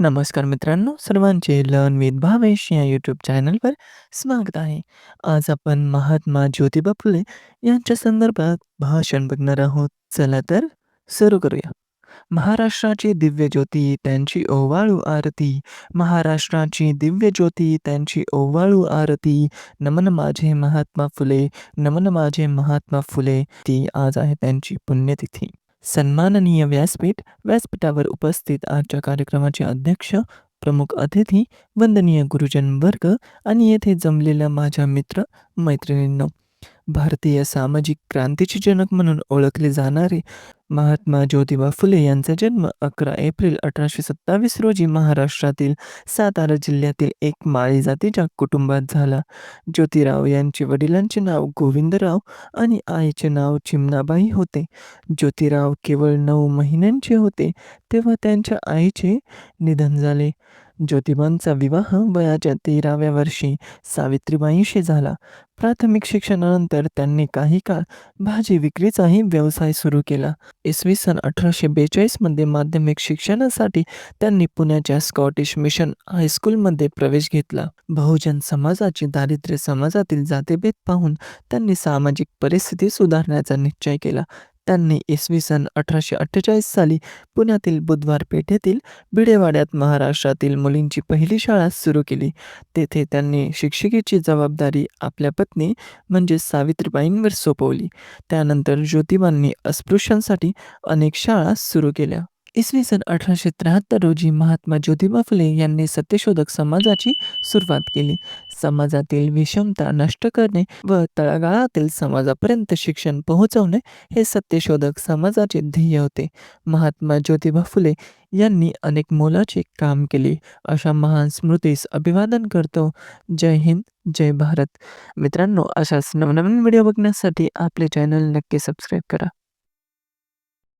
नमस्कार मित्रांनो, सर्वांचे लर्न विथ भावेश या यूट्यूब चॅनलवर स्वागत आहे. आज आपण महात्मा ज्योतिबा फुले यांच्या संदर्भात भाषण बघणार आहोत. चला तर सुरू करूया. महाराष्ट्राची दिव्य ज्योती त्यांची ओवाळू आरती, महाराष्ट्राची दिव्य ज्योती त्यांची ओवाळू आरती, नमन माझे महात्मा फुले, नमन माझे महात्मा फुले. ती आज आहे त्यांची पुण्यतिथी. सन्माननीय व्यासपीठ, व्यासपीठावर उपस्थित आजच्या कार्यक्रमाचे अध्यक्ष, प्रमुख अतिथी, वंदनीय गुरुजन वर्ग आणि येथे जमलेल्या माझ्या मित्र मैत्रिणींनो. भारतीय सामाजिक क्रांतीचे जनक म्हणून ओळखले जाणारे महात्मा ज्योतिबा फुले यांचा जन्म अकरा एप्रिल अठराशे सत्तावीस रोजी महाराष्ट्रातील सातारा जिल्ह्यातील एक माळी जातीच्या कुटुंबात झाला. ज्योतिराव यांचे वडिलांचे नाव गोविंदराव आणि आईचे नाव चिमणाबाई होते. ज्योतिराव केवळ नऊ महिन्यांचे होते तेव्हा त्यांच्या आईचे निधन झाले. ज्योतिबांचा विवाह वयाच्या तेराव्या वर्षी सावित्रीबाईंशी झाला. प्राथमिक शिक्षणानंतर त्यांनी काही काळ भाजी विक्रीचाही व्यवसाय सुरू केला. इसवी सन अठराशे बेचाळीसमध्ये माध्यमिक शिक्षणासाठी त्यांनी पुण्याच्या स्कॉटिश मिशन हायस्कूलमध्ये प्रवेश घेतला. बहुजन समाजाची दारिद्र्य समाजातील जातीभेद पाहून त्यांनी सामाजिक परिस्थिती सुधारण्याचा निश्चय केला. त्यांनी इसवी सन अठराशे अठ्ठेचाळीस साली पुण्यातील बुधवार पेठेतील भिडेवाड्यात महाराष्ट्रातील मुलींची पहिली शाळा सुरू केली. तेथे त्यांनी शिक्षिकेची जबाबदारी आपल्या पत्नी म्हणजे सावित्रीबाईंवर सोपवली. त्यानंतर ज्योतिबांनी अस्पृश्यांसाठी अनेक शाळा सुरू केल्या. इसवी सन अठराशे त्र्याहत्तर रोजी महात्मा ज्योतिबा फुले यांनी सत्यशोधक समाजाची सुरुवात केली. समाजातील विषमता नष्ट करणे व तळागाळातील समाजापर्यंत शिक्षण पोहोचवणे हे सत्यशोधक समाजाचे ध्येय होते. महात्मा ज्योतिबा फुले यांनी अनेक मोलाचे काम केले अशा महान स्मृतीस अभिवादन करतो. जय हिंद, जय भारत. मित्रांनो अशाच नवनवीन व्हिडिओ बघण्यासाठी आपले चॅनल नक्की सबस्क्राईब करा.